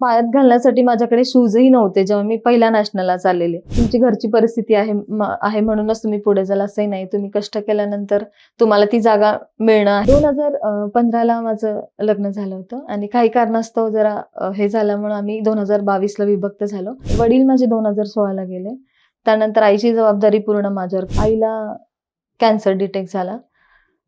पायात घालण्यासाठी माझ्याकडे शूजही नव्हते जेव्हा मी पहिल्या नॅशनलला चाललेले. तुमची घरची परिस्थिती आहे आहे म्हणूनच तुम्ही पुढे जाल असंही नाही. तुम्ही कष्ट केल्यानंतर तुम्हाला ती जागा मिळणं आहे. दोन हजार पंधराला माझं लग्न झालं होतं आणि काही कारणास्तव जरा हे झाल्यामुळे आम्ही दोन हजार बावीसला विभक्त झालो. वडील माझे दोन हजार सोळाला गेले. त्यानंतर आईची जबाबदारी पूर्ण माझ्यावर आईला कॅन्सर डिटेक्ट झाला.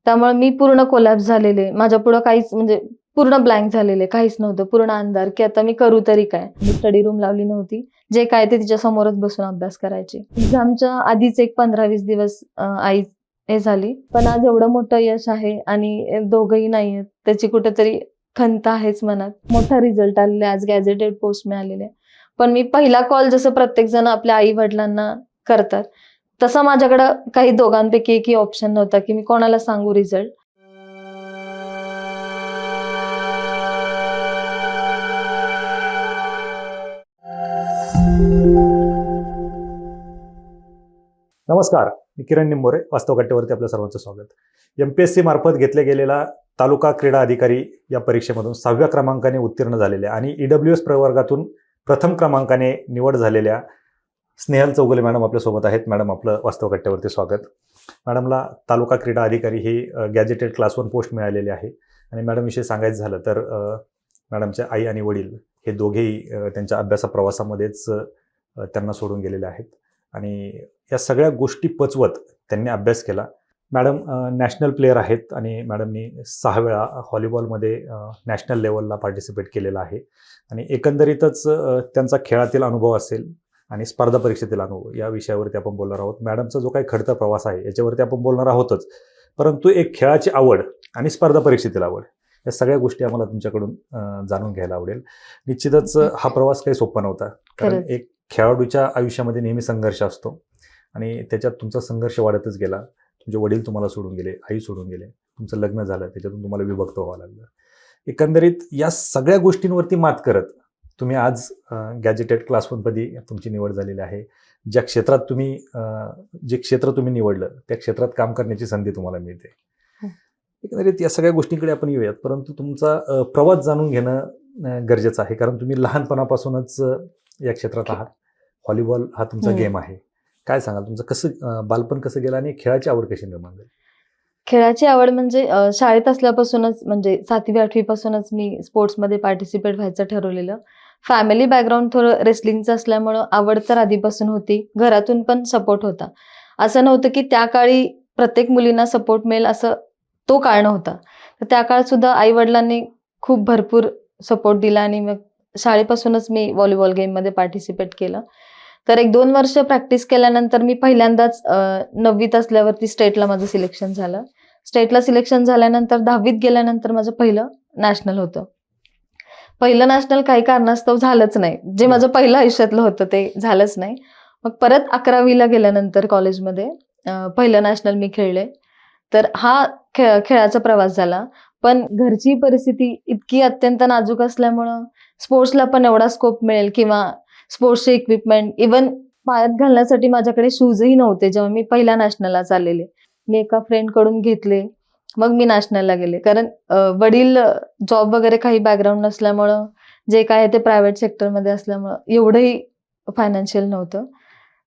त्यामुळे मी पूर्ण कोलॅप्स झालेले. माझ्या पुढं काहीच म्हणजे पूर्ण ब्लँक झालेले काहीच नव्हतं पूर्ण अंधार की आता मी करू तरी काय? मी स्टडी रूम लावली नव्हती. जे काय ते तिच्या समोरच बसून अभ्यास करायचे. एक्झामच्या आधीच एक पंधरा वीस दिवस आई हे झाली. पण आज एवढं मोठं यश आहे आणि दोघंही नाही आहेत त्याची कुठेतरी खंत आहेच मनात. मोठा रिझल्ट आलेला आहे. आज गॅझेटेड पोस्ट मिळालेले आहे. पण मी पहिला कॉल जसं प्रत्येक जण आपल्या आई वडिलांना करतात तसा माझ्याकडं काही दोघांपैकी एकही ऑप्शन नव्हता की मी कोणाला सांगू रिझल्ट नमस्कार मी किरण निंबोरे वास्तव कट्टेवरती आपलं सर्वांचं स्वागत. एम पी एस सी मार्फत घेतल्या गेलेला तालुका क्रीडा अधिकारी या परीक्षेमधून सहाव्या क्रमांकाने उत्तीर्ण झालेल्या आणि ई डब्ल्यू एस प्रवर्गातून प्रथम क्रमांकाने निवड झालेल्या स्नेहल चौगुले मॅडम आपल्यासोबत आहेत. मॅडम आपलं वास्तव कट्ट्यावरती स्वागत. मॅडमला तालुका क्रीडा अधिकारी ही गॅजेटेड क्लास वन पोस्ट मिळालेली आहे. आणि मॅडमविषयी सांगायचं झालं तर मॅडमच्या आई आणि वडील हे दोघेही त्यांच्या अभ्यासा प्रवासामध्येच त्यांना सोडून गेलेले आहेत. आणि या सगळ्या गोष्टी पचवत त्यांनी अभ्यास केला. मॅडम नॅशनल प्लेअर आहेत आणि मॅडमनी सहा वेळा व्हॉलीबॉलमध्ये नॅशनल लेवलला पार्टिसिपेट केलेला आहे. आणि एकंदरीतच त्यांचा खेळातील अनुभव असेल आणि स्पर्धा परीक्षेतील अनुभव या विषयावरती आपण बोलणार आहोत. मॅडमचा जो काही खडतर प्रवास आहे याच्यावरती आपण बोलणार आहोतच. परंतु एक खेळाची आवड आणि स्पर्धा परीक्षेतील आवड. या सगळ्या गोष्टी आम्हाला तुमच्याकडून जाणून घ्यायला आवडेल. निश्चितच हा प्रवास काही सोपा नव्हता. कारण. एक खेळाडूच्या आयुष्यामध्ये नेहमी संघर्ष असतो. आणि त्याच्यात तुमचा संघर्ष वाढतच गेला. तुमचे वडील तुम्हाला सोडून गेले आई सोडून गेले. तुमचं लग्न झालं त्याच्यातून तुम्हाला विभक्त व्हावं लागलं. एकंदरीत या सगळ्या गोष्टींवरती मात करत तुम्ही आज गॅजेटेड क्लास वनपदी तुमची निवड झालेली आहे. ज्या क्षेत्रात तुम्ही जे क्षेत्र तुम्ही निवडलं त्या क्षेत्रात काम करण्याची संधी तुम्हाला मिळते. एकंदरीत या सगळ्या गोष्टींकडे आपण येऊयात. परंतु तुमचा प्रवास जाणून घेणं गरजेचं आहे. कारण तुम्ही लहानपणापासूनच या क्षेत्रात आहात. व्हॉलीबॉल हा तुमचा. गेम आहे. काय सांगाल? तुमचं कसं बालपण कसं गेलं आणि खेळाची आवड कशी निर्माण झाली? खेळाची आवड म्हणजे शाळेत असल्यापासूनच म्हणजे सातवी आठवी पासूनच मी स्पोर्ट्समध्ये पार्टिसिपेट व्हायचं ठरवलेलं. फॅमिली बॅकग्राऊंड थोडं रेसलिंगचं असल्यामुळं आवड तर आधीपासून होती. घरातून पण सपोर्ट होता. असं नव्हतं की त्या काळी प्रत्येक मुलींना सपोर्ट मिळेल असं तो काळ नव्हता तर त्या काळात सुद्धा आई वडिलांनी खूप भरपूर सपोर्ट दिला आणि मग शाळेपासूनच मी व्हॉलीबॉल गेममध्ये पार्टिसिपेट केलं. तर एक दोन वर्ष प्रॅक्टिस केल्यानंतर मी पहिल्यांदाच नववीत असल्यावरती स्टेटला माझं सिलेक्शन झालं. स्टेटला सिलेक्शन झाल्यानंतर दहावीत गेल्यानंतर माझं पहिलं नॅशनल होतं. पहिलं नॅशनल काही कारणास्तव झालंच नाही. जे माझं पहिलं आयुष्यातलं होतं ते झालंच नाही. मग परत अकरावीला गेल्यानंतर कॉलेजमध्ये पहिलं नॅशनल मी खेळले. तर हा खेळ खेळाचा प्रवास झाला. पण घरची परिस्थिती इतकी अत्यंत नाजूक असल्यामुळं स्पोर्ट्सला पण एवढा स्कोप मिळेल किंवा स्पोर्ट्सचे इक्विपमेंट इवन पायात घालण्यासाठी माझ्याकडे शूजही नव्हते जेव्हा मी पहिल्या नॅशनलला चाललेले मी एका फ्रेंडकडून घेतले मग मी नॅशनलला गेले. कारण वडील जॉब वगैरे काही बॅकग्राऊंड नसल्यामुळं जे काय ते प्रायव्हेट सेक्टरमध्ये असल्यामुळं एवढंही फायनान्शियल नव्हतं.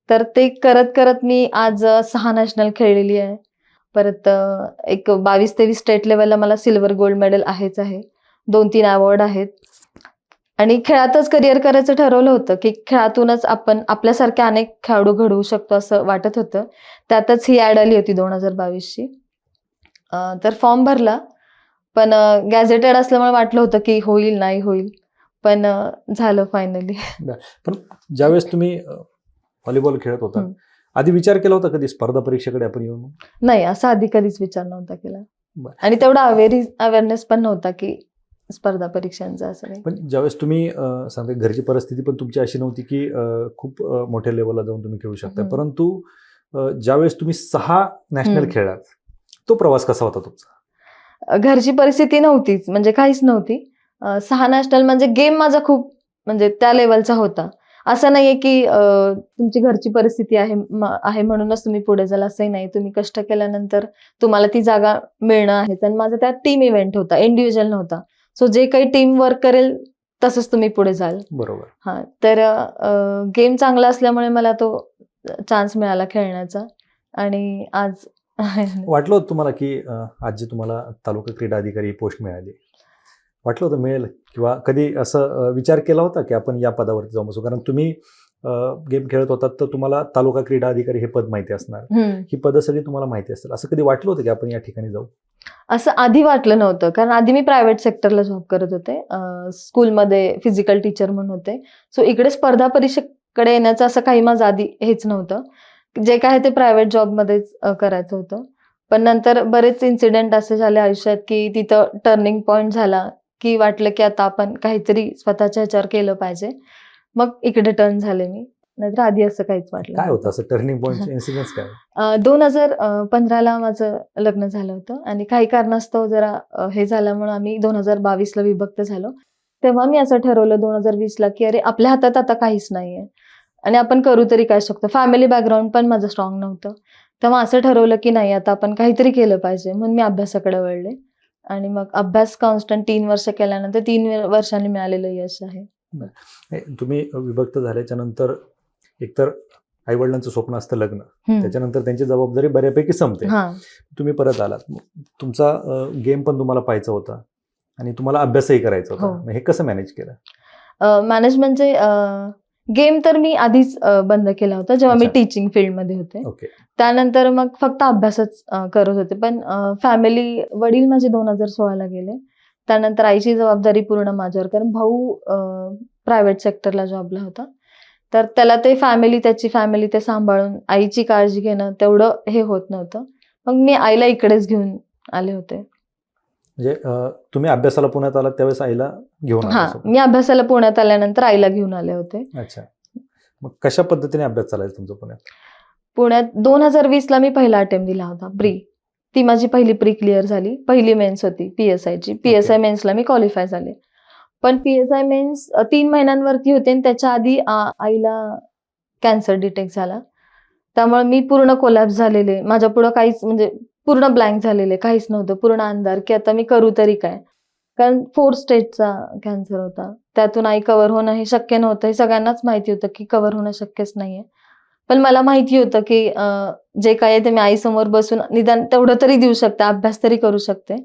तर ते करत करत मी आज सहा नॅशनल खेळलेली आहे. परत एक बावीस तेवीस स्टेट लेवलला मला सिल्वर गोल्ड मेडल आहेच आहे. दोन तीन अवॉर्ड आहेत. आणि खेळातच करिअर करायचं ठरवलं होतं की खेळातूनच आपण आपल्यासारखे अनेक खेळाडू घडवू शकतो असं वाटत होतं. त्यातच ही ॲड आली होती दोन हजार बावीसची तर फॉर्म भरला. पण गॅझेटेड असल्यामुळे वाटलं होतं की होईल नाही होईल. पण झालं फायनली पण ज्यावेळेस तुम्ही व्हॉलीबॉल खेळत होता. आधी विचार केला होता कधी स्पर्धा परीक्षेकडे आपण येऊन नाही असा आधी कधीच विचार नव्हता केला. आणि तेवढा अवेअरी अवेअरनेस पण नव्हता की स्पर्धा परीक्षांचा असं नाही पण ज्यावेळेस तुम्ही सांगते घरची परिस्थिती पण तुमची अशी नव्हती की खूप मोठ्या लेवलला जाऊन तुम्ही खेळू शकता. परंतु ज्यावेळेस तुम्ही सहा नॅशनल. खेळलात तो प्रवास कसा होता तुमचा? घरची परिस्थिती नव्हतीच म्हणजे काहीच नव्हती. सहा नॅशनल म्हणजे गेम माझा खूप म्हणजे त्या लेवलचा होता. असं नाहीये की तुमची घरची परिस्थिती आहे आहे म्हणूनच तुम्ही पुढे जाल असंही नाही. तुम्ही कष्ट केल्यानंतर तुम्हाला ती जागा मिळणं आहे आणि माझा त्यात टीम इव्हेंट होता इंडिव्हिज्युअल नव्हता. सो जे काही टीम वर्क करेल तसंच तुम्ही पुढे जाल. बरोबर. हा तर गेम चांगला असल्यामुळे मला तो चान्स मिळाला खेळण्याचा. आणि आज वाटलं तुम्हाला की आज जी तुम्हाला तालुका क्रीडा अधिकारी पोस्ट मिळाली. वाटलं होतं मिळेल किंवा कधी असं विचार केला होता की आपण या पदावरती जाऊ बसू? कारण तुम्ही गेम खेळत होतात तर तुम्हाला तालुका क्रीडा अधिकारी हे पद माहिती असणार. ही पदं सगळी तुम्हाला माहिती असतील. असं कधी वाटलं होतं की आपण या ठिकाणी जाऊ? असं आधी वाटलं नव्हतं. कारण आधी मी प्रायव्हेट सेक्टरला जॉब करत होते. स्कूलमध्ये फिजिकल टीचर म्हणून होते. सो इकडे स्पर्धा परीक्षेकडे येण्याचं असं काही माझं आधी हेच नव्हतं. जे काय आहे ते प्रायव्हेट जॉबमध्येच करायचं होतं. पण नंतर बरेच इन्सिडेंट असे झाले आयुष्यात की तिथं टर्निंग पॉईंट झाला. की वाटलं की आता आपण काहीतरी स्वतःच्या ह्याच्यावर केलं पाहिजे. मग इकडे टर्न झाले मी. नाहीतर आधी असं काहीच वाटलं काय. होतं असं टर्निंग पॉईंट इन्सिडेंट काय? दोन हजार पंधराला माझं लग्न झालं होतं आणि काही कारणास्तव जरा हे झाल्यामुळे आम्ही दोन हजार बावीसला विभक्त झालो. तेव्हा मी असं ठरवलं दोन हजार वीसला की अरे आपल्या हातात आता काहीच नाहीये. आणि आपण करू तरी काय शकतो? फॅमिली बॅकग्राऊंड पण माझं स्ट्रॉंग नव्हतं. तेव्हा असं ठरवलं की नाही आता आपण काहीतरी केलं पाहिजे म्हणून मी अभ्यासाकडे वळले. आणि मग अभ्यास कॉन्स्टंट तीन वर्ष केल्यानंतर तीन वर्षांनी मिळालेलं यश आहे. तुम्ही विभक्त झाल्याच्यानंतर एकतर आई वडिलांचं स्वप्न असतं लग्न. त्याच्यानंतर त्यांची जबाबदारी बऱ्यापैकी संपते. तुम्ही परत आलात. तुमचा गेम पण तुम्हाला पाहायचा होता आणि तुम्हाला अभ्यासही करायचा होता. हो. हे कसं मॅनेज केलं? मॅनेज म्हणजे गेम तर मी आधीच बंद केला होता जेव्हा मी. टीचिंग फील्डमध्ये होते. त्यानंतर मग फक्त अभ्यासच करत होते. पण फॅमिली वडील माझे दोन हजार सोळाला गेले. त्यानंतर आईची जबाबदारी पूर्ण माझ्यावर कारण भाऊ प्रायव्हेट सेक्टरला जॉबला होता. तर त्याला ते फॅमिली त्याची फॅमिली ते सांभाळून आईची काळजी घेणं तेवढं हे होत नव्हतं. मग मी आईला इकडेच घेऊन आले होते. म्हणजे तुम्ही अभ्यासाला पुण्यात आलात त्यावेळेस आईला घेऊन हा आला मी अभ्यासाला पुण्यात आल्यानंतर आईला घेऊन आले होते. अच्छा. मग कशा पद्धतीने अभ्यास चालायचा तुमचा पुण्यात? पुण्यात दोन हजार वीसला मी पहिला अटेम्प्ट दिला होता प्री ती माझी पहिली प्री क्लिअर झाली पहिली मेन्स होती पी एस आयची पी एस आय मेन्सला मी क्वालिफाय झाले. पण पी एस आय मेन्स तीन महिन्यांवरती होते आणि त्याच्या आधी आईला कॅन्सर डिटेक्ट झाला. त्यामुळे मी पूर्ण कोलॅप्स झालेले. माझ्या पुढं काहीच म्हणजे पूर्ण ब्लँक झालेले काहीच नव्हतं पूर्ण अंधार की आता मी करू तरी काय? कारण फोर स्टेजचा कॅन्सर होता. त्यातून आई कव्हर होणं हे शक्य नव्हतं. हे सगळ्यांनाच माहिती होतं की कव्हर होणं शक्यच नाहीये. पण मला माहिती होतं की जे काय आहे ते मी आईसमोर बसून निदान तेवढं तरी देऊ शकते अभ्यास तरी करू शकते.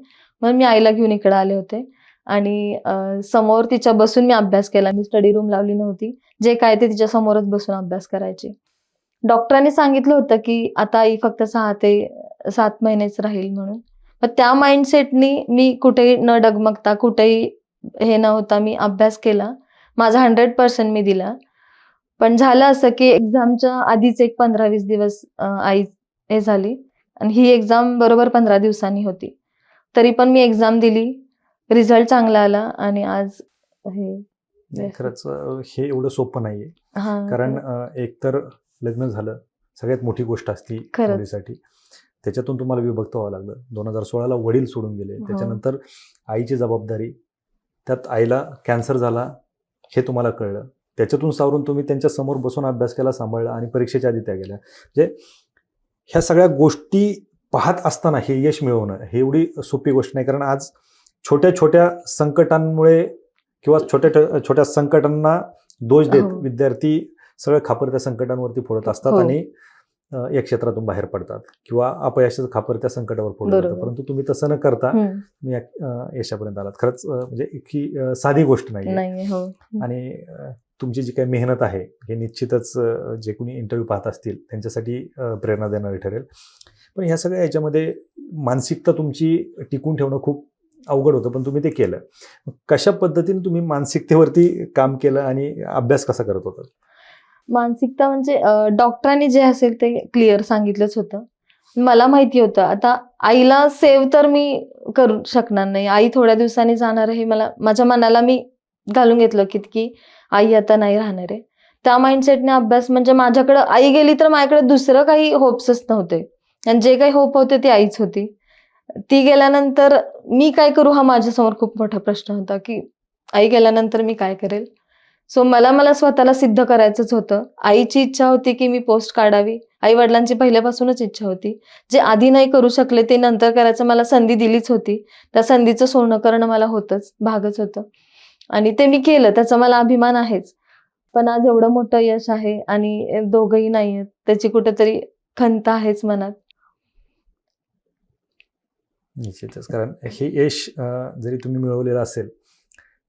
म्हणून मी आईला घेऊन इकडे आले होते. आणि समोर तिच्या बसून मी अभ्यास केला. मी स्टडी रूम लावली नव्हती. जे काय ते तिच्या समोरच बसून अभ्यास करायची. डॉक्टरांनी सांगितलं होतं की आता आई फक्त सहा ते सात महिनेच राहील म्हणून. पण त्या माइंडसेटनी मी कुठेही न डगमगता कुठेही हे न होता मी अभ्यास केला. माझा हंड्रेड पर्सेंट मी दिला. पण झालं असं की एक्झामच्या आधीच एक पंधरा वीस दिवस आई हे झाली. आणि ही एक्झाम बरोबर पंधरा दिवसांनी होती. तरी पण मी एक्झाम दिली. रिझल्ट चांगला आला आणि आज हे खरंच हे एवढं सोपं नाहीये. हा कारण एकतर लग्न झालं सगळ्यात मोठी गोष्ट असती. मुलीसाठी त्याच्यातून तुम्हाला विभक्त व्हावं लागलं दोन हजार सोळाला वडील सोडून गेले हो. त्याच्यानंतर आईची जबाबदारी त्यात आईला कॅन्सर झाला हे तुम्हाला कळलं त्याच्यातून सावरून तुम्ही त्यांच्यासमोर बसून अभ्यास केला सांभाळला आणि परीक्षेच्या आधी त्या गेल्या म्हणजे ह्या सगळ्या गोष्टी पाहत असताना हे यश मिळवणं हे एवढी सोपी गोष्ट नाही कारण आज छोट्या छोट्या संकटांमुळे किंवा छोट्या छोट्या संकटांना दोष देत हो. विद्यार्थी सगळं खापर त्या संकटांवरती फोडत असतात हो. आणि अं, या क्षेत्रातून बाहेर पडतात किंवा अपयशाचं खापर त्या संकटावर फोडलं जातं. बरोबर. परंतु तुम्ही तसं न करता तुम्ही यशापर्यंत आलात. खरंच म्हणजे ही साधी गोष्ट नाही नाही हो. आणि तुमची जी काही मेहनत आहे हे निश्चितच जे कोणी इंटरव्ह्यू पाहत असतील त्यांच्यासाठी प्रेरणा देणारी ठरेल. पण ह्या सगळ्या याच्यामध्ये मानसिकता तुमची टिकून ठेवणं खूप अवघड होतं पण तुम्ही ते केलं. कशा पद्धतीने तुम्ही मानसिकतेवरती काम केलं आणि अभ्यास कसा करत होता मानसिकता म्हणजे डॉक्टरांनी जे असेल ते क्लिअर सांगितलंच होतं. मला माहिती होतं. आता आईला सेव्ह तर मी करू शकणार नाही. आई थोड्या दिवसांनी जाणार आहे. मला माझ्या मनाला मी घालून घेतलं की की आई आता नाही राहणार आहे. त्या माइंडसेटने अभ्यास म्हणजे माझ्याकडं आई गेली तर माझ्याकडे दुसरं काही होप्सच नव्हते. आणि जे काही होप होते ती आईच होती. ती गेल्यानंतर मी काय करू हा माझ्यासमोर खूप मोठा प्रश्न होता की आई गेल्यानंतर मी काय करेल? सो मला मला स्वतःला सिद्ध करायचंच होतं. आईची इच्छा होती की मी पोस्ट काढावी. आई वडिलांची पहिल्यापासूनच इच्छा होती. जे आधी नाही करू शकले ते नंतर करायचं मला संधी दिलीच होती. त्या संधीचं सोनं करणं मला होतंच भागच होतं. आणि ते मी केलं त्याचा मला अभिमान आहेच. पण आज एवढं मोठं यश आहे आणि दोघही नाही आहेत त्याची कुठेतरी खंत आहेच मनात. निश्चितच. कारण हे यश जरी तुम्ही मिळवलेलं असेल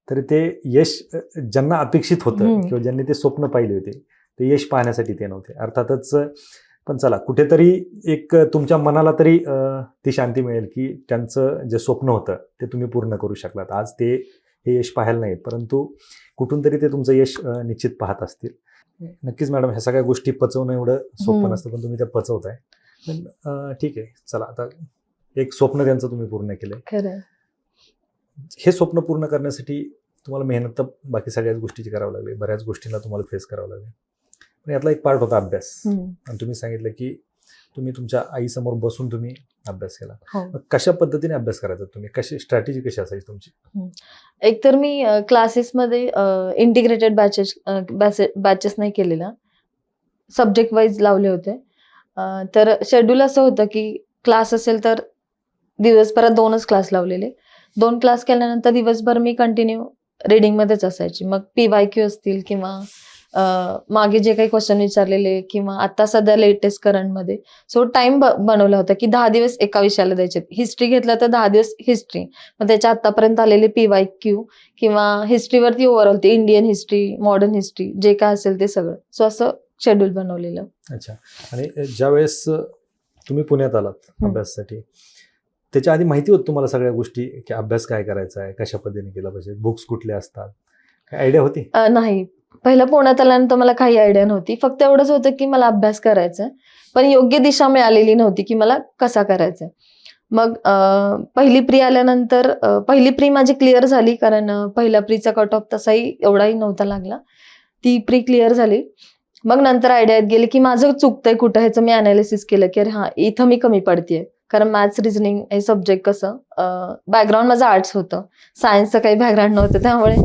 तरी ते यश ज्यांना अपेक्षित होतं. किंवा ज्यांनी ते स्वप्न पाहिले होते ते यश पाहण्यासाठी ते नव्हते. अर्थातच पण चला कुठेतरी एक तुमच्या मनाला तरी ती शांती मिळेल की त्यांचं जे स्वप्न होतं ते तुम्ही पूर्ण करू शकलात. आज ते हे यश पाहायला नाहीत परंतु कुठून तरी ते तुमचं यश निश्चित पाहत असतील. नक्कीच मॅडम ह्या सगळ्या गोष्टी पचवणं एवढं सोपं. नसतं पण तुम्ही त्या पचवताय. पण ठीक आहे चला आता एक स्वप्न त्यांचं तुम्ही पूर्ण केलंय. हे स्वप्न पूर्ण करण्यासाठी तुम्हाला मेहनत तर बाकी सगळ्याच गोष्टीची करावं लागली. बऱ्याच गोष्टींना तुम्हाला फेस करावं लागले. पण यातला एक पार्ट होता अभ्यास. आणि तुम्ही सांगितलं की तुम्ही तुमच्या आईसमोर बसून तुम्ही अभ्यास केला. हो. कशा पद्धतीने अभ्यास करायचा तुम्ही? कशी स्ट्रॅटेजी कशी असायची तुमची? एकतर मी क्लासेसमध्ये इंटिग्रेटेड बॅचेस बॅचेस नाही केलेल्या. सब्जेक्ट वाईज लावले होते. तर शेड्यूल असं होतं की क्लास असेल तर दिवसभरात दोनच क्लास लावलेले. दोन क्लास केल्यानंतर दिवसभर मी कंटिन्यू रिडिंगमध्येच असायची. मग पी वाय क्यू असतील किंवा मागे जे काही क्वेश्चन विचारलेले किंवा आता सध्या लेटेस्ट करंटमध्ये. सो टाइम बनवला होता की दहा दिवस एका विषयाला द्यायचे. हिस्ट्री घेतलं तर दहा दिवस हिस्ट्री मग त्याच्या आतापर्यंत आलेले पी वाय क्यू किंवा हिस्ट्रीवरती ओव्हरऑल ते इंडियन हिस्ट्री मॉडर्न हिस्ट्री जे काय असेल ते सगळं. सो असं शेड्यूल बनवलेलं. अच्छा. आणि ज्या वेळेस तुम्ही पुण्यात आलात. अभ्यासासाठी त्याच्या आधी माहिती होत तुम्हाला सगळ्या गोष्टी की अभ्यास काय करायचा आहे कशा पद्धतीने केला पाहिजे बुक्स कुठले असतात? काय आयडिया होती? नाही. पहिलं पुण्यात आल्यानंतर मला काही आयडिया नव्हती. फक्त एवढंच होतं की मला अभ्यास करायचा आहे. पण योग्य दिशा मिळालेली नव्हती की मला कसा करायचा आहे. मग पहिली प्री आल्यानंतर पहिली प्री माझी क्लिअर झाली कारण पहिल्या प्रीचा कट ऑफ तसाही एवढाही नव्हता लागला. ती प्री क्लिअर झाली. मग नंतर आयडियात गेले गेली की माझं चुकतंय कुठं ह्याचं मी अनालिसिस केलं की अरे हा इथं मी कमी पडतेय. कारण मॅथ्स रिझनिंग हे सब्जेक्ट कसं बॅकग्राऊंड माझं आर्ट्स होतं. सायन्सचं काही बॅकग्राऊंड नव्हतं त्यामुळे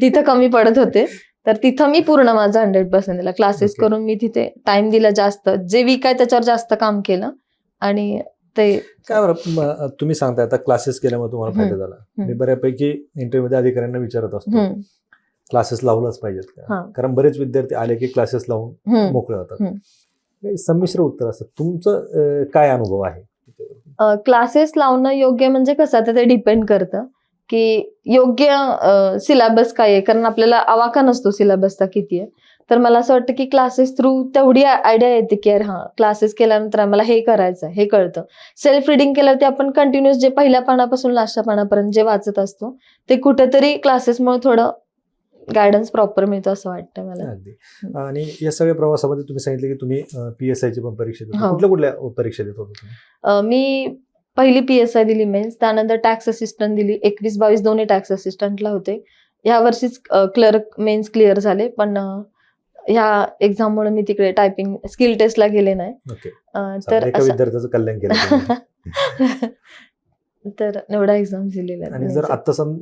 तिथं कमी पडत होते. तर तिथं मी पूर्ण माझं हंड्रेड पर्सेंट दिला. Classes Okay. करून मी तिथे टाइम दिला जास्त. जे वीक आहे त्याच्यावर जास्त काम केलं आणि ते काय बरं तुम्ही सांगताय आता क्लासेस केल्यामुळे तुम्हाला फायदा झाला. मी बऱ्यापैकी इंटरव्ह्यू मध्ये अधिकाऱ्यांना विचारत असतो. क्लासेस लावलंच पाहिजेत कारण बरेच विद्यार्थी आले की क्लासेस लावून. मोकळे होतात. संमिश्र उत्तर असतं. तुमचं काय अनुभव आहे? क्लासेस लावणं योग्य म्हणजे कसं आता ते डिपेंड करतं की योग्य सिलेबस काय आहे? कारण आपल्याला आवाका नसतो सिलेबसचा किती आहे. तर मला असं वाटतं की क्लासेस थ्रू तेवढी आयडिया येते की अरे हा क्लासेस केल्यानंतर आम्हाला हे करायचं आहे, हे कळतं. सेल्फ रिडिंग केल्यावरती आपण कंटिन्युअस जे पहिल्या पानापासून लास्टच्या पानापर्यंत जे वाचत असतो ते कुठेतरी क्लासेसमुळे थोडं गायडन्स प्रॉपर मिळतो असं वाटतं मला. अगदी. आणि या सगळ्या प्रवासामध्ये तुम्ही सांगितलं की तुम्ही पी एस आयची पण परीक्षा देत. हो. कुठल्या कुठल्या परीक्षा देत होता तुम्ही? अ, मी पहिली पी एस आय दिली मेन्स त्यानंतर टॅक्स असिस्टंट दिली. एकवीस बावीस दोन्ही टॅक्स असिस्टंटला होते. या वर्षीच क्लर्क मेन्स क्लिअर झाले पण अ, ह्या एक्झाममुळे मी तिकडे टायपिंग स्किल टेस्टला गेले नाही. ओके. अ, तर एका असं- विद्यार्थ्याचं कल्याण केलं तुम्ही. तर एवढा एक्झाम दिलेल्या आहेत आणि जर mains. आता सम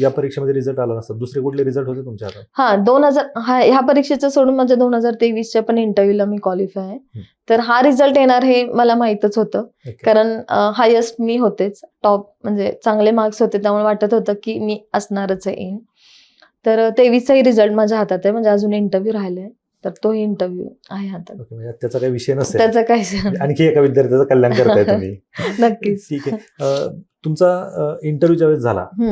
या परीक्षेमध्ये रिझल्ट आला नसता दुसरे कुठले रिझल्ट होते तुमच्या हातात? हा दोन हजार हा ह्या परीक्षेचं सोडून माझ्या दोन हजार तेवीसच्या पण इंटरव्ह्यूला मी क्वालिफाय आहे. तर हा रिझल्ट येणार हे मला माहीतच होतं. कारण हायेस्ट मी होतेच. टॉप म्हणजे चांगले मार्क्स होते त्यामुळे वाटत होतं की मी असणारच आहे. इन तर तेवीसचाही रिझल्ट माझ्या हातात आहे. म्हणजे अजून इंटरव्ह्यू राहिलाय. तर तोही इंटरव्ह्यू आहे हातात ओके म्हणजे त्याचा काही विषय नसेल. त्याचं काही आणखी एका विद्यार्थ्याचं कल्याण करताय तुम्ही. नक्कीच. ठीक आहे. अं, तुमचा इंटरव्ह्यू ज्यावेळेस झाला हम्म.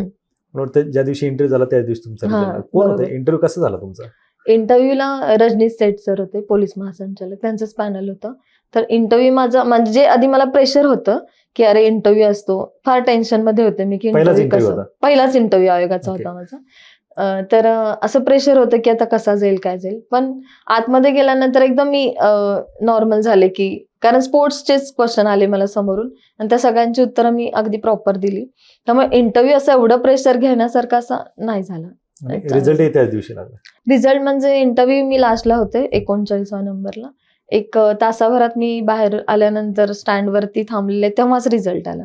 मला वाटतं ज्या दिवशी इंटरव्ह्यू झाला त्या दिवशी तुमचा हा, result आला. कोण होतं. इंटरव्ह्यू कसा झाला तुमचा? इंटरव्ह्यूला रजनीश सेठ सर होते पोलीस महासंचालक. त्यांचंच पॅनल होतं. तर इंटरव्ह्यू माझा म्हणजे आधी मला प्रेशर होतं की अरे इंटरव्ह्यू असतो. फार टेन्शनमध्ये होते मी की पहिलाच इंटरव्ह्यू interview कसं होता? पहिलाच इंटरव्ह्यू आयोगाचा Okay. होता माझा. तर असं प्रेशर होतं की आता कसा जाईल काय जाईल. पण आतमध्ये गेल्यानंतर एकदम मी नॉर्मल झाले की कारण स्पोर्ट्सचेच क्वेश्चन आले मला समोरून. आणि त्या सगळ्यांची उत्तरं मी अगदी प्रॉपर दिली. त्यामुळे इंटरव्ह्यू असं एवढं प्रेशर घेण्यासारखा असा नाही झाला. त्याच दिवशी लागला. रिझल्ट म्हणजे इंटरव्ह्यू मी लास्टला होते एकोणचाळीसवा नंबरला एक तासाभरात मी बाहेर आल्यानंतर स्टँड वरती थांबलेले तेव्हाच रिझल्ट आला.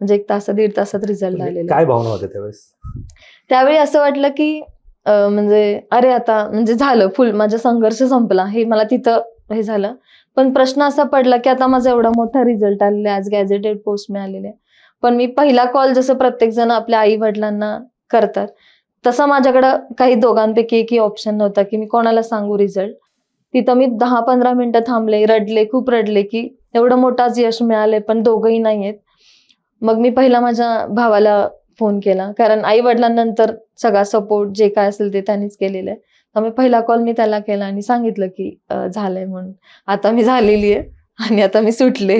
म्हणजे एक तास दीड तासात रिझल्ट म्हणजे आलेला. काय भावना होत्या त्यावेळेस? त्यावेळी असं वाटलं की म्हणजे अरे आता म्हणजे झालं फुल माझा संघर्ष संपला हे मला तिथं हे झालं. पण प्रश्न असा पडला की आता माझा एवढा मोठा रिझल्ट आलेला आहे, आज गॅझेटेड पोस्ट मिळालेले आहे. पण मी पहिला कॉल जसं प्रत्येक जण आपल्या आई वडिलांना करतात तसा माझ्याकडं काही दोघांपैकी एकही ऑप्शन नव्हता की मी कोणाला सांगू रिझल्ट तिथं मी दहा पंधरा मिनिटं थांबले रडले खूप रडले की एवढं मोठाच यश मिळाले पण दोघंही नाही आहेत मग मी पहिला माझ्या भावाला फोन केला कारण आई वडिलांनंतर सगळा सपोर्ट जे काय असेल ते त्यांनीच केलेलं आहे त्यामुळे पहिला कॉल मी त्याला केला आणि सांगितलं की झालंय म्हणून आता मी झालेली आहे आणि आता मी सुटले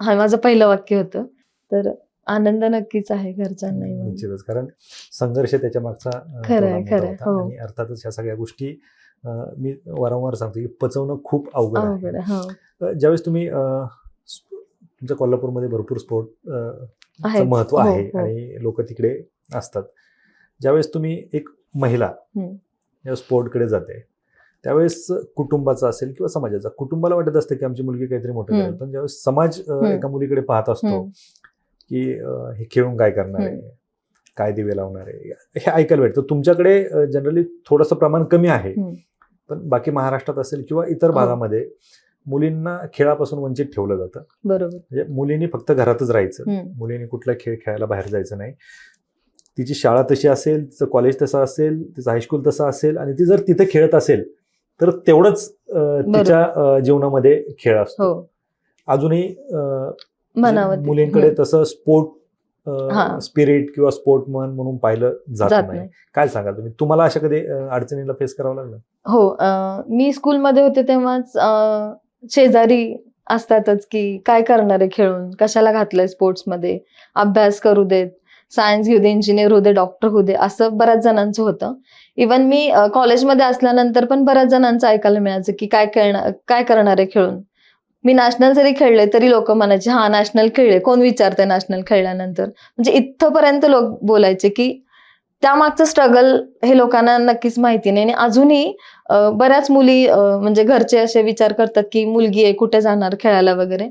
हा माझं पहिलं वाक्य होतं तर आनंद नक्कीच आहे. निश्चितच कारण संघर्ष त्याच्या मागचा खरं खरं. हो. आणि अर्थातच ह्या सगळ्या गोष्टी मी वारंवार सांगतो की पचवणं खूप अवघड आहे हो. ज्यावेळेस तुम्ही तुमच्या कोल्हापूरमध्ये भरपूर स्पोर्ट. महत्त्व हो, आहे हो. आणि लोक तिकडे असतात ज्यावेळेस तुम्ही एक महिला स्पोर्टकडे जाते त्यावेळेस कुटुंबाचा असेल किंवा समाजाचा कुटुंबाला वाटत असतं की आमची मुलगी काहीतरी मोठं. करेल पण ज्यावेळेस समाज. एका मुलीकडे पाहत असतो. की हे खेळून काय करणार आहे. काय दिवे लावणार आहे हे ऐकायला भेटतं तुमच्याकडे जनरली थोडंसं प्रमाण कमी आहे. पण बाकी महाराष्ट्रात असेल किंवा इतर हो. भागामध्ये मुलींना खेळापासून वंचित ठेवलं जातं. बरोबर. म्हणजे मुलींनी फक्त घरातच राहायचं. मुलींनी कुठला खेळ खेळायला बाहेर जायचं नाही. तिची शाळा तशी असेल तिचं कॉलेज तसं असेल तिचं हायस्कूल तसं असेल आणि ती जर तिथे खेळत असेल तर तेवढंच तिच्या जीवनामध्ये खेळ असतो. हो. अजूनही म्हणजे मुलींकडे. तसं स्पोर्ट. स्पिरिट किंवा स्पोर्टमन म्हणून पाहिलं जात नाही. काय सांगा तुम्ही? तुम्हाला अशा कधी अडचणीला फेस करावं लागलं? हो मी स्कूलमध्ये होते तेव्हाच शेजारी असतातच की काय करणार आहे खेळून? कशाला घातलंय स्पोर्ट्समध्ये? अभ्यास करू देत सायन्स घेऊ दे इंजिनियर होऊ दे डॉक्टर होऊ दे असं बऱ्याच जणांचं होतं. इवन मी कॉलेजमध्ये असल्यानंतर पण बऱ्याच जणांचं ऐकायला मिळायचं की काय खेळणार काय करणार आहे खेळून? मी नॅशनल जरी खेळले तरी लोक म्हणायचे हा नॅशनल खेळले कोण विचारते नॅशनल खेळल्यानंतर? म्हणजे इथपर्यंत लोक बोलायचे की त्यामागचं स्ट्रगल हे लोकांना नक्कीच माहिती नाही. आणि अजूनही बऱ्याच मुली म्हणजे घरचे असे विचार करतात की मुलगी आहे कुठे जाणार खेळायला वगैरे.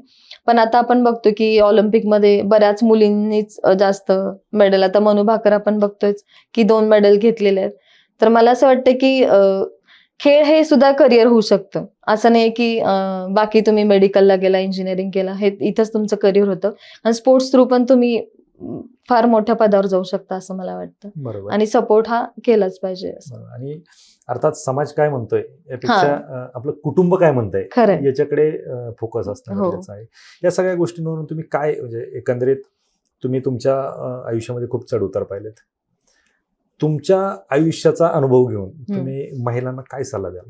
पण आता आपण बघतो की ऑलिम्पिकमध्ये बऱ्याच मुलींनीच जास्त मेडल. आता मनू भाकर आपण बघतोय की दोन मेडल घेतलेले आहेत. तर मला असं वाटतं की खेळ हे सुद्धा करिअर होऊ शकतं. असं नाही की बाकी तुम्ही मेडिकलला गेला इंजिनिअरिंग केला. हे इथंच तुमचं करिअर होतं. आणि स्पोर्ट्स थ्रू पण तुम्ही फार मोठ्या पदावर जाऊ शकता असं मला वाटतं. बरोबर. आणि सपोर्ट हा केलाच पाहिजे असं. बरोबर. आणि अर्थात समाज काय म्हणतोय यापेक्षा अं, आपलं कुटुंब काय म्हणतंय खरंय. याच्याकडे फोकस असणं हो. गरजेचं आहे. या सगळ्या गोष्टींवरून तुम्ही काय म्हणजे एकंदरीत तुम्ही तुमच्या अं, आयुष्यामध्ये खूप चढ उतार पाहिलेत. तुमच्या आयुष्याचा अनुभव घेऊन तुम्ही महिलांना काय सल्ला द्याल?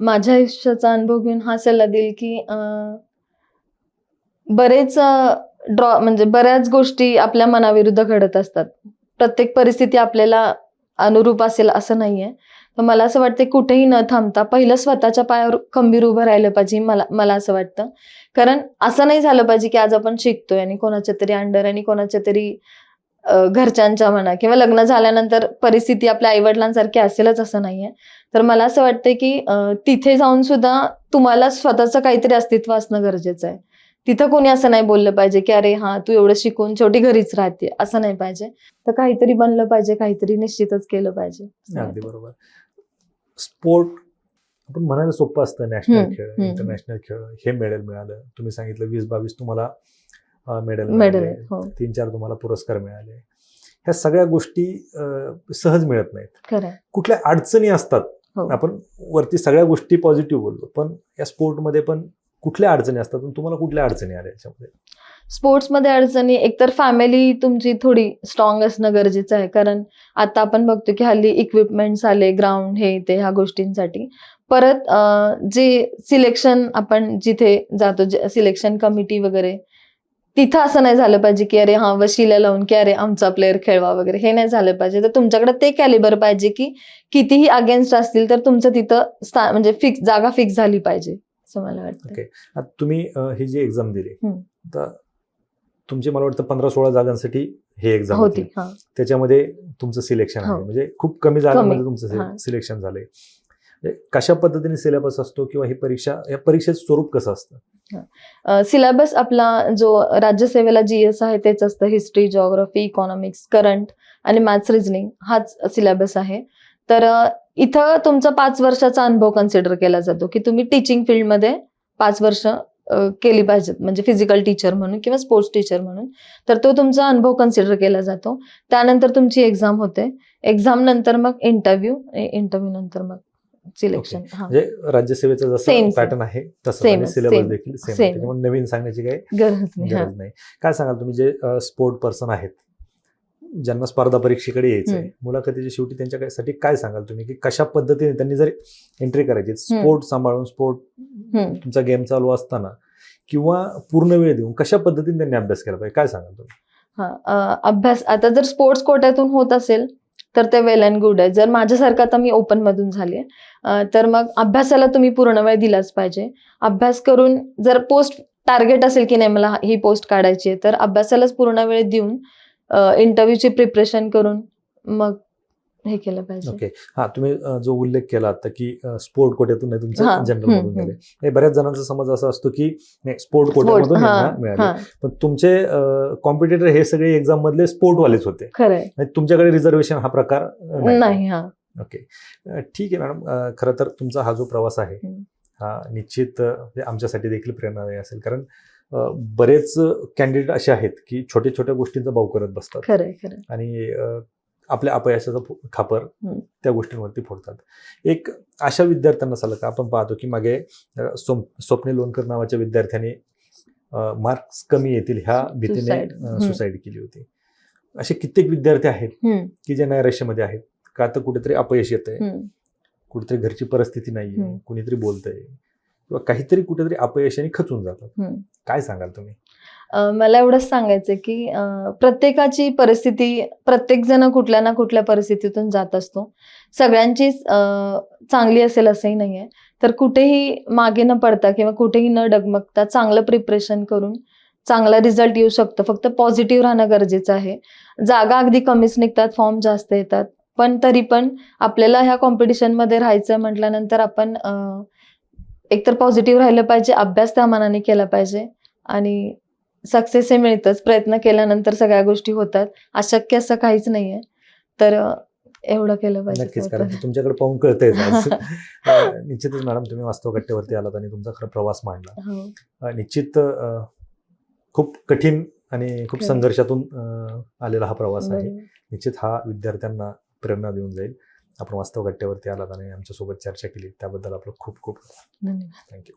माझ्या आयुष्याचा अनुभव घेऊन हा सल्ला देईल की अं, बरेच ड्रॉ म्हणजे बऱ्याच गोष्टी आपल्या मनाविरुद्ध घडत असतात. प्रत्येक परिस्थिती आपल्याला अनुरूप असेल असं नाहीये. तर मला असं वाटतं कुठेही न थांबता पहिलं स्वतःच्या पायावर खंबीर उभं राहिलं पाहिजे मला मला असं वाटतं. कारण असं नाही झालं पाहिजे की आज आपण शिकतोय आणि कोणाच्या तरी अंडर आणि कोणाच्या तरी घरच्यांच्या म्हणा किंवा लग्न झाल्यानंतर परिस्थिती आपल्या आईवडिलांसारखी असेलच असं नाहीये. तर मला असं वाटतं की तिथे जाऊन सुद्धा तुम्हाला स्वतःचं काहीतरी अस्तित्व असणं गरजेचं आहे. तिथं कोणी असं नाही बोललं पाहिजे की अरे हा तू एवढं शिकून शेवटी घरीच राहते. असं नाही पाहिजे. तर काहीतरी बनलं पाहिजे काहीतरी निश्चितच केलं पाहिजे. अगदी. बरोबर. स्पोर्ट आपण म्हणायला सोपं असतं नॅशनल खेळ. इंटरनॅशनल खेळ हे मेडल मिळालं. तुम्ही सांगितलं वीस बावीस तुम्हाला मेडल मेडल मिळाले हो. तीन चार तुम्हाला पुरस्कार मिळाले. ह्या सगळ्या गोष्टी सहज मिळत नाहीत. कुठल्या अडचणी असतात हो. आपण वरती सगळ्या गोष्टी पॉझिटिव्ह बोललो पण या स्पोर्टमध्ये पण कुठल्या अडचणी असतात तुम्हाला कुठल्या अडचणी आल्या याच्यामध्ये? स्पोर्ट्समध्ये अडचणी एकतर फॅमिली तुमची थोडी स्ट्रॉंग असणं गरजेचं आहे. कारण आता आपण बघतो की हल्ली इक्विपमेंट्स आले ग्राउंड हे ते ह्या गोष्टींसाठी. परत जे सिलेक्शन आपण जिथे जातो सिलेक्शन कमिटी वगैरे तिथं असं नाही झालं पाहिजे की अरे हा वशिला लावून की अरे आमचा प्लेअर खेळवा वगैरे. हे नाही झालं पाहिजे. तर तुमच्याकडे ते कॅलिबर पाहिजे की कितीही अगेन्स्ट असतील तर तुमचं तिथं म्हणजे फिक्स जागा फिक्स झाली पाहिजे. असं मला वाटतं. ओके. आता तुम्ही ही जी एक्झाम दिली. तर तुमची मला वाटतं पंधरा सोळा जागांसाठी हे एक्झाम होती. त्याच्यामध्ये तुमचं सिलेक्शन आहे. हो. म्हणजे खूप कमी जागांमध्ये तुमचं. सिलेक्शन झालंय. म्हणजे कशा पद्धतीने सिलेबस असतो किंवा ही परीक्षा या परीक्षेचं स्वरूप कसं असतं? सिलेबस आपला जो राज्यसेवेला जी एस आहे तेच असतं. हिस्ट्री जॉग्राफी इकॉनॉमिक्स करंट आणि मॅथ्स रिझनिंग हाच सिलेबस आहे. तर इथं तुमचा पाच वर्षाचा अनुभव कन्सिडर केला जातो की तुम्ही टीचिंग फील्डमध्ये पाच वर्ष केली पाहिजेत. म्हणजे फिजिकल टीचर म्हणून किंवा स्पोर्ट्स टीचर म्हणून. तर तो तुमचा अनुभव कन्सिडर केला जातो. त्यानंतर तुमची एक्झाम होते. एक्झाम नंतर मग इंटरव्ह्यू इंटरव्ह्यू नंतर मग सिलेक्शन म्हणजे राज्यसेवेचं जसं. पॅटर्न आहे तसं सिलेबस same, देखील नवीन सांगण्याची काही गरज नाही. गरज नाही. काय सांगाल तुम्ही? जे स्पोर्ट पर्सन आहेत ज्यांना स्पर्धा परीक्षेकडे यायचंय हम्म. मुलाखतीच्या शेवटी त्यांच्यासाठी काय सांगाल तुम्ही? की कशा पद्धतीने त्यांनी जर एंट्री करायची स्पोर्ट सांभाळून स्पोर्ट. तुमचा गेम चालू असताना किंवा पूर्ण वेळ देऊन कशा पद्धतीने त्यांनी अभ्यास केला पाहिजे? काय सांगाल तुम्ही? हा अभ्यास आता जर स्पोर्ट्स कोट्यातून होत असेल तर ते वेल अँड गुड आहे. जर माझ्यासारखं आता मी ओपन मधून झाले तर मग अभ्यासाला तुम्ही पूर्ण वेळ दिलाच पाहिजे. अभ्यास करून जर पोस्ट टार्गेट असेल की नाही मला ही पोस्ट काढायची आहे तर अभ्यासालाच पूर्ण वेळ देऊन इंटरव्ह्यूची प्रिपरेशन करून मग हे केलं पाहिजे. ओके हा तुम्ही जो उल्लेख केला आता की स्पोर्ट कोट्यातून तुमचं जनरल मधून हे बऱ्याच जणांचा समज असा असतो की नाही स्पोर्ट कोट्यामधून मिळाले. पण तुमचे कॉम्पिटिटर हे सगळे एक्झाम मधले स्पोर्ट वालेच होते तुमच्याकडे रिझर्वेशन हा प्रकार नाही. हा. ओके ठीक आहे मॅडम. खरं तर तुमचा हा जो प्रवास आहे. हा निश्चित आमच्यासाठी देखील प्रेरणादायी असेल. कारण बरेच कॅन्डिडेट असे आहेत की छोट्या छोट्या गोष्टींचा भाव करत बसतात. खरंय आणि आपल्या अपयशाचा खापर. त्या गोष्टींवरती फोडतात. एक अशा विद्यार्थ्यांना सलग का आपण पाहतो की मागे सोम स्वप्नील लोणकर नावाच्या विद्यार्थ्याने मार्क्स कमी येतील ह्या भीतीने. सुसाईड केली होती. असे कित्येक विद्यार्थी आहेत की जे नैराश्यामध्ये आहेत. का तर कुठेतरी अपयश येत आहे. कुठेतरी घरची परिस्थिती नाहीये. हम्म. कुणीतरी बोलतंय. किंवा काहीतरी कुठेतरी अपयशाने खचून जातात. काय सांगाल तुम्ही? मला एवढंच सांगायचं की प्रत्येकाची परिस्थिती प्रत्येक जण कुठल्या ना कुठल्या परिस्थितीतून जात असतो. सगळ्यांची चांगली असेल असंही नाहीये. तर कुठेही मागे न पडता किंवा कुठेही न डगमगता चांगलं प्रिपरेशन करून चांगला रिझल्ट येऊ शकतो. फक्त पॉझिटिव्ह राहणं गरजेचं आहे. जागा अगदी कमीच निघतात फॉर्म जास्त येतात. पण तरी पण आपल्याला ह्या कॉम्पिटिशनमध्ये राहायचं म्हटल्यानंतर आपण एकतर पॉझिटिव्ह राहिलं पाहिजे अभ्यास त्या मनाने केला पाहिजे आणि सक्सेस हे मिळतंच. प्रयत्न केल्यानंतर सगळ्या गोष्टी होतात. अशक्य असं काहीच नाहीये. तर एवढं केलं पाहिजे नक्कीच कारण तुमच्याकडे पाहून कळतंय निश्चितच मॅडम तुम्ही वास्तव कट्ट्यावरती आलात आणि तुमचा खरं प्रवास मांडला. हो. निश्चित खूप कठीण आणि खूप खरं. संघर्षातून आलेला हा प्रवास आहे. निश्चित हा विद्यार्थ्यांना प्रेरणा देऊन जाईल. आपण वास्तव कट्ट्यावरती आलात आणि आमच्यासोबत चर्चा केली त्याबद्दल आपलं खूप खूप धन्यवाद. थँक्यू